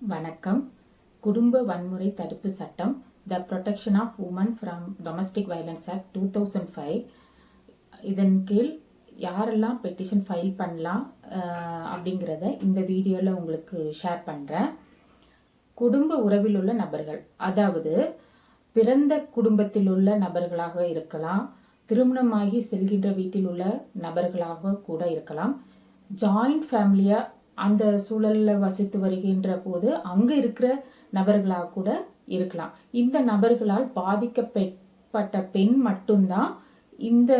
வணக்கம். குடும்ப வன்முறை தடுப்பு சட்டம் the protection of women from domestic violence act two thousand five இதன் கீழ் யாரெல்லாம் பெட்டிஷன் ஃபைல் பண்ணலாம் அப்படிங்கிறத இந்த வீடியோவில் உங்களுக்கு ஷேர் பண்ணுறேன் குடும்ப உறவில் உள்ள நபர்கள் அதாவது பிறந்த குடும்பத்தில் உள்ள நபர்களாக இருக்கலாம் திருமணமாகி செல்கின்ற வீட்டில் உள்ள நபர்களாக கூட இருக்கலாம் ஜாயிண்ட் ஃபேமிலியாக அந்த சூழலில் வசித்து வருகின்ற போது அங்கே இருக்கிற நபர்களாக கூட இருக்கலாம். இந்த நபர்களால் பாதிக்கப்பட்ட பெண் மட்டும்தான் இந்த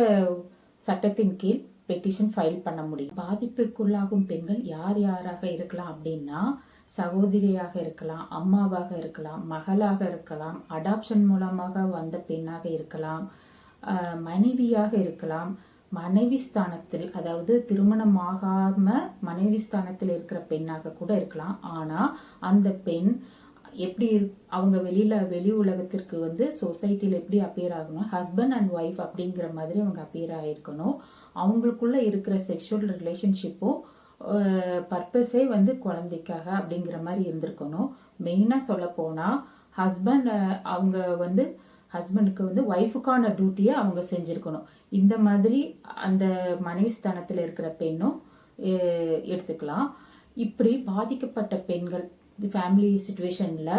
சட்டத்தின் கீழ் பெட்டிஷன் ஃபைல் பண்ண முடியும். பாதிப்பிற்குள்ளாகும் பெண்கள் யார் யாராக இருக்கலாம் அப்படின்னா சகோதரியாக இருக்கலாம் அம்மாவாக இருக்கலாம் மகளாக இருக்கலாம் அடாப்ஷன் மூலமாக வந்த பெண்ணாக இருக்கலாம் மனைவியாக இருக்கலாம் மனைவி ஸ்தானத்தில் அதாவது திருமணமாகாம மனைவி ஸ்தானத்தில் இருக்கிற பெண்ணாக கூட இருக்கலாம். ஆனால் அந்த பெண் எப்படி அவங்க வெளியில் வெளி உலகத்திற்கு வந்து சொசைட்டியில் எப்படி அப்பியர் ஆகணும் ஹஸ்பண்ட் அண்ட் ஒய்ஃப் அப்படிங்கிற மாதிரி அவங்க அப்பியர் ஆகிருக்கணும் அவங்களுக்குள்ளே இருக்கிற செக்ஷுவல் ரிலேஷன்ஷிப்பும் பர்பஸே வந்து குழந்தைக்காக அப்படிங்கிற மாதிரி இருந்திருக்கணும். மெயினாக சொல்லப்போனால் ஹஸ்பண்ட் அவங்க வந்து ஹஸ்பண்டுக்கு வந்து ஒய்ஃபுக்கான டியூட்டியை அவங்க செஞ்சுருக்கணும். இந்த மாதிரி அந்த மனைவி ஸ்தானத்தில் இருக்கிற பெண்ணும் எடுத்துக்கலாம். இப்படி பாதிக்கப்பட்ட பெண்கள் ஃபேமிலி சுச்சுவேஷனில்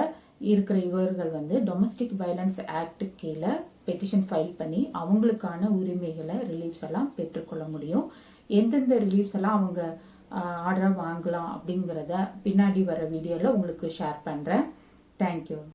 இருக்கிற இவர்கள் வந்து டொமஸ்டிக் வயலன்ஸ் ஆக்ட் கீழே பெட்டிஷன் ஃபைல் பண்ணி அவங்களுக்கான உரிமைகளை ரிலீஃப்ஸ் எல்லாம் பெற்றுக்கொள்ள முடியும். எந்தெந்த ரிலீஃப்ஸ் எல்லாம் அவங்க ஆர்டராக வாங்கலாம் அப்படிங்கிறத பின்னாடி வர வீடியோவில் உங்களுக்கு ஷேர் பண்ணுறேன் தேங்க்யூ